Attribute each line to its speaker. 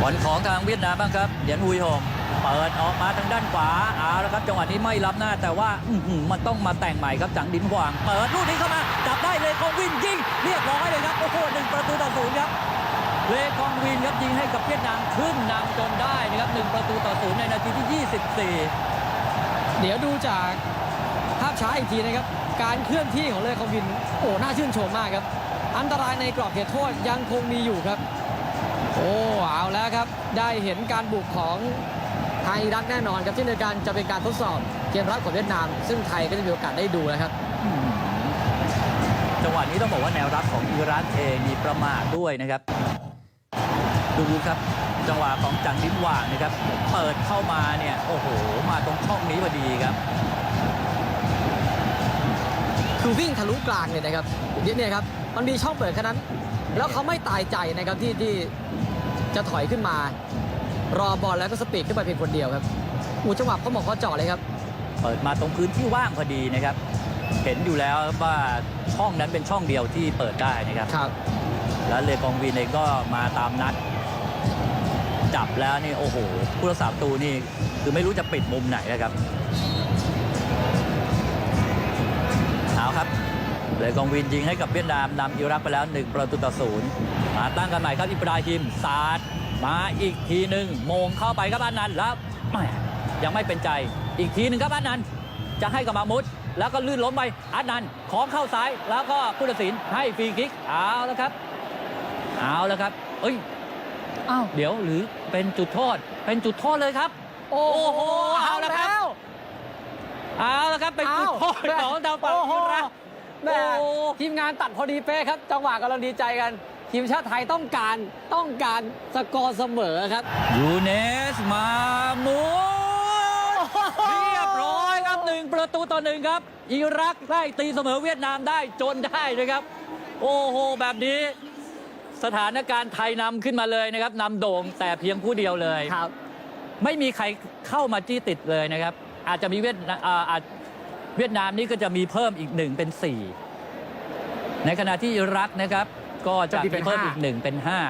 Speaker 1: บอลของทางเวียดนามบ้างครับเหรียญอุยโฮมเปิดออกมาทางด้านขวาเอาละครับจังหวะนี้ไม่รับหน้าแต่ว่ามันต้องมาแต่งใหม่ครับจังดินหวางเปิดลูกนี้เข้ามาจับได้เลยคองวินยิงเรียบร้อยเลยครับโอ้โหหนึ่งประตูต่อศูนย์ครับเลคองวินครับยิงให้กับเวียดนามขึ้นนำจนได้นะครับหนึ่งประตูต่อศูนย์ในนาทีที่ 24
Speaker 2: เดี๋ยวดูจากภาพช้าอีกทีนะครับการเคลื่อนที่ของเลคอมวินโอ้หน่าชื่นชมมากครับอันตรายในกรอบเขตโทษยังคงมีอยู่ครับ ครับ ได้เห็นการบุกของทางอิรักแน่นอนครับเช่นเดียวกันจะเป็นการทดสอบเกมรับของเวียดนาม ซึ่งไทยก็จะมีโอกาสได้ดูนะครับ
Speaker 1: จังหวะนี้ต้องบอกว่าแนวรับของอิรักเองมีประมาทด้วยนะครับ ดูครับ จังหวะของจังลิ้นหว่างนะครับ เปิดเข้ามาเนี่ยโอ้โห มาตรงช่องนี้พอดีครับ
Speaker 2: คือวิ่งทะลุกลางเนี่ยนะครับเนี่ยครับมันมีช่องเปิดแค่นั้น แล้วเขาไม่ตายใจนะครับที่ที่ จะถอยขึ้นมา รอบอลแล้วก็สปีดขึ้นไปเพียงคนเดียวครับอูจังหวะเขาบอกเขาเจาะเลยครับ
Speaker 1: เปิดมาตรงพื้นที่ว่างพอดีนะครับ เห็นอยู่แล้วว่าช่องนั้นเป็นช่องเดียวที่เปิดได้นะครับ
Speaker 2: ครับ
Speaker 1: แล้วเลกองวีนเองก็มาตามนัด จับแล้วนี่โอ้โหผู้รักษาประตูนี่คือไม่รู้จะปิดมุมไหนนะครับเอาครับ เลยกองวินยิงให้กับเวียดนามนำอิรักไปแล้ว 1 ประตูต่อศูนย์มาตั้งกันใหม่ครับอิบราฮิมสาดมาอีกทีหนึ่งโมงเข้าไปครับอานันต์แล้วแหมยังไม่เป็นใจอีกทีหนึ่งครับอานันต์จะให้กับมามุดแล้วก็ลื่นล้มไปอานันต์ของเข้าซ้ายแล้วก็ผู้ตัดสินให้ฟรีคิกเอาแล้วครับเอาแล้วครับ เอ้ยอ้าวเดี๋ยวหรือเป็นจุดโทษ เป็นจุดโทษเลยครับ
Speaker 2: โอ้โห
Speaker 1: เอาแล้วครับ เอาแล้วครับเป็นจุดโทษของดาวฝั่ง
Speaker 2: โอ้โห
Speaker 1: อิรัก
Speaker 2: แม่
Speaker 1: โอ้
Speaker 2: ทีมงานตัดพอดีเป๊ะครับ จังหวะกำลังดีใจกัน ทีมชาติไทยต้องการต้องการสกอร์เสมอครับ
Speaker 1: ยูเนสมามูดเรียบร้อยครับหนึ่งประตูต่อหนึ่งครับ อิรักได้ตีเสมอเวียดนามได้จนได้นะครับ โอ้โห แบบนี้ สถานการณ์ไทยนำขึ้นมาเลยนะครับนำโด่งแต่เพียงผู้เดียวเลย
Speaker 2: ครับ
Speaker 1: ไม่มีใครเข้ามาจี้ติดเลยนะครับ อาจจะมีเวียดนาอ่าอาจ เวียดนามนี่ก็จะมีเพิ่มอีกหนึ่งเป็นสี่ในขณะที่อิรักนะครับ ก็จะ
Speaker 2: จะมี
Speaker 1: มี
Speaker 2: เป็น
Speaker 1: เพิ่ม
Speaker 2: ห้า
Speaker 1: อีกหนึ่งเป็นห้า